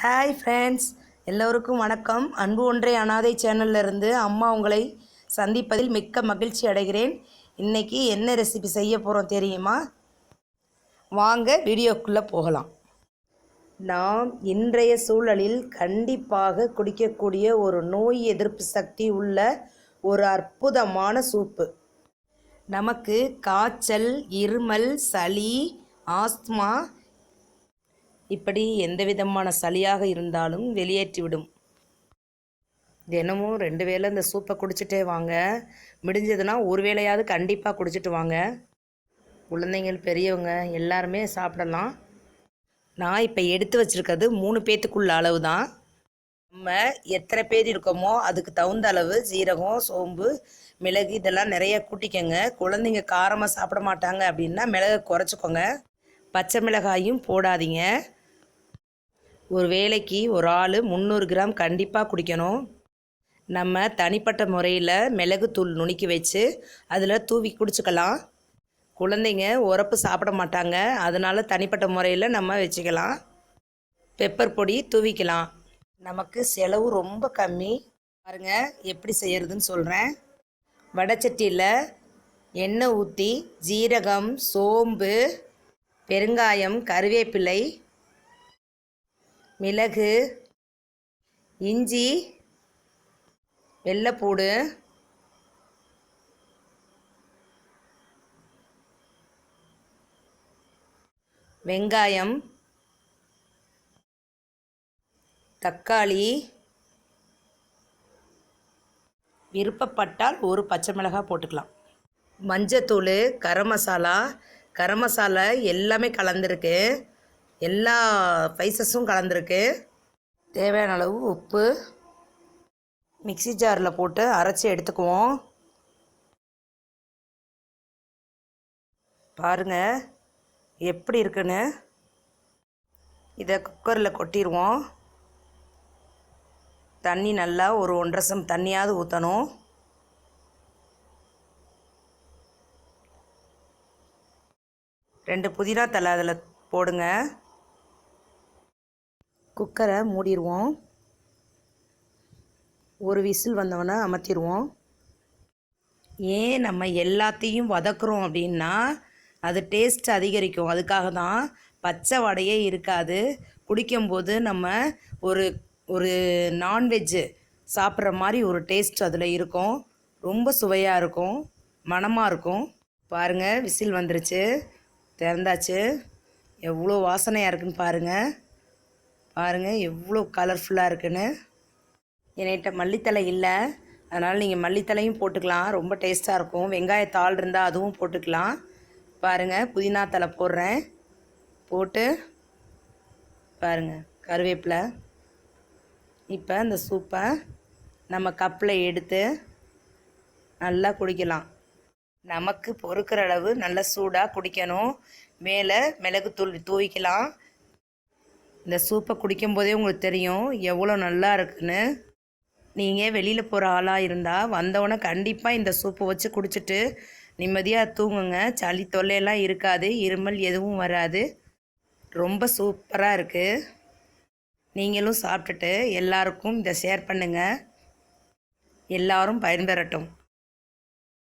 Hi friends எல்லோருக்கும் வணக்கம். அன்பு ஒன்றை அனாதை சேனல்ல இருந்து அம்மா உங்களை சந்திப்பதில் மிக்க மகிழ்ச்சி அடைகிறேன். இன்றைக்கி என்ன ரெசிபி செய்ய போகிறோம் தெரியுமா? வாங்க வீடியோக்குள்ளே போகலாம். நாம் இன்றைய சூழலில் கண்டிப்பாக குடிக்கக்கூடிய ஒரு நோய் எதிர்ப்பு சக்தி உள்ள ஒரு அற்புதமான சூப்பு. நமக்கு காய்ச்சல் இருமல் சளி ஆஸ்துமா இப்படி எந்த விதமான சளியாக இருந்தாலும் வெளியேற்றிவிடும். தினமும் ரெண்டு வேளை இந்த சூப்பை குடிச்சிட்டே வாங்க. முடிஞ்சதுன்னா ஒரு வேளையாவது கண்டிப்பாக குடிச்சிட்டு வாங்க. குழந்தைங்கள் பெரியவங்க எல்லாருமே சாப்பிடலாம். நான் இப்போ எடுத்து வச்சுருக்கிறது மூணு பேத்துக்குள்ள அளவு தான். நம்ம எத்தனை பேர் இருக்கோமோ அதுக்கு தகுந்த அளவு சீரகம் சோம்பு மிளகு இதெல்லாம் நிறைய கூட்டிக்கங்க. குழந்தைங்க காரமாக சாப்பிட மாட்டாங்க அப்படின்னா மிளகை குறைச்சிக்கோங்க. பச்சை மிளகாயும் போடாதீங்க. ஒரு வேளைக்கு ஒரு ஆள் முந்நூறு கிராம் கண்டிப்பாக குடிக்கணும். நம்ம தனிப்பட்ட முறையில் மிளகுத்தூள் நுணுக்கி வச்சு அதில் தூவி குடிச்சுக்கலாம். குழந்தைங்க உரப்பு சாப்பிட மாட்டாங்க. அதனால் தனிப்பட்ட முறையில் நம்ம வச்சுக்கலாம். பெப்பர் பொடி தூவிக்கலாம். நமக்கு செலவு ரொம்ப கம்மி. பாருங்க எப்படி செய்யறதுன்னு சொல்கிறேன் வடச்சட்டியில் எண்ணெய் ஊற்றி ஜீரகம் சோம்பு பெருங்காயம் கருவேப்பிலை மிளகு இஞ்சி வெள்ளைப்பூடு வெங்காயம் தக்காளி விருப்பப்பட்டால் ஒரு பச்சை மிளகாய் போட்டுக்கலாம். மஞ்சத்தூள் கரம் மசாலா கரம் மசாலா எல்லாமே கலந்துருக்கு. எல்லா ஸ்பைசஸும் கலந்துருக்கு. தேவையான அளவு உப்பு. மிக்ஸி ஜாரில் போட்டு அரைச்சி எடுத்துக்குவோம். பாருங்க எப்படி இருக்குன்னு. இதை குக்கரில் கொட்டிடுவோம் தண்ணி நல்லா ஒரு ஒன்றரை சம் தண்ணியாவது ஊற்றணும் ரெண்டு புதினா தலை அதில் போடுங்க. குக்கரை மூடிடுவோம் ஒரு விசில் வந்தவொடனே அமர்த்திடுவோம் ஏன் நம்ம எல்லாத்தையும் வதக்குறோம் அப்படின்னா அது டேஸ்ட் அதிகரிக்கும். அதுக்காக தான் பச்சை வடையே இருக்காது. குடிக்கும்போது நம்ம ஒரு ஒரு நான்வெஜ்ஜு சாப்பிட்ற மாதிரி ஒரு டேஸ்ட் அதில் இருக்கும். ரொம்ப சுவையாக இருக்கும். மணமாக இருக்கும். பாருங்கள் விசில் வந்துருச்சு. திறந்தாச்சு. எவ்வளோ வாசனையாக இருக்குன்னு பாருங்கள் பாருங்கள் எவ்வளோ கலர்ஃபுல்லாக இருக்குன்னு. என்கிட்ட மல்லித்தலை இல்லை. அதனால் நீங்கள் மல்லித்தலையும் போட்டுக்கலாம். ரொம்ப டேஸ்ட்டாக இருக்கும். வெங்காயத்தாள் இருந்தால் அதுவும் போட்டுக்கலாம். பாருங்கள் புதினா தலை போடுறேன். போட்டு பாருங்கள் கருவேப்பிலை. இப்போ இந்த சூப்பை நம்ம கப்பில் எடுத்து நல்லா குடிக்கலாம். நமக்கு பொறுக்கிற அளவு நல்ல சூடாக குடிக்கணும். மேலே மிளகுத்தூள் தூவிக்கலாம். இந்த சூப்பை குடிக்கும்போதே உங்களுக்கு தெரியும் எவ்வளோ நல்லா இருக்குன்னு. நீங்கள் வெளியில் போகிற ஆளாக இருந்தால் வந்தவொடனே கண்டிப்பாக இந்த சூப்பை வச்சு குடிச்சிட்டு நிம்மதியாக தூங்குங்க. சளி தொல்லையெல்லாம் இருக்காது இருமல் எதுவும் வராது. ரொம்ப சூப்பராக இருக்குது நீங்களும் சாப்பிட்டுட்டு எல்லாருக்கும் இதை ஷேர் பண்ணுங்கள் எல்லாரும் பயன்பெறட்டும்.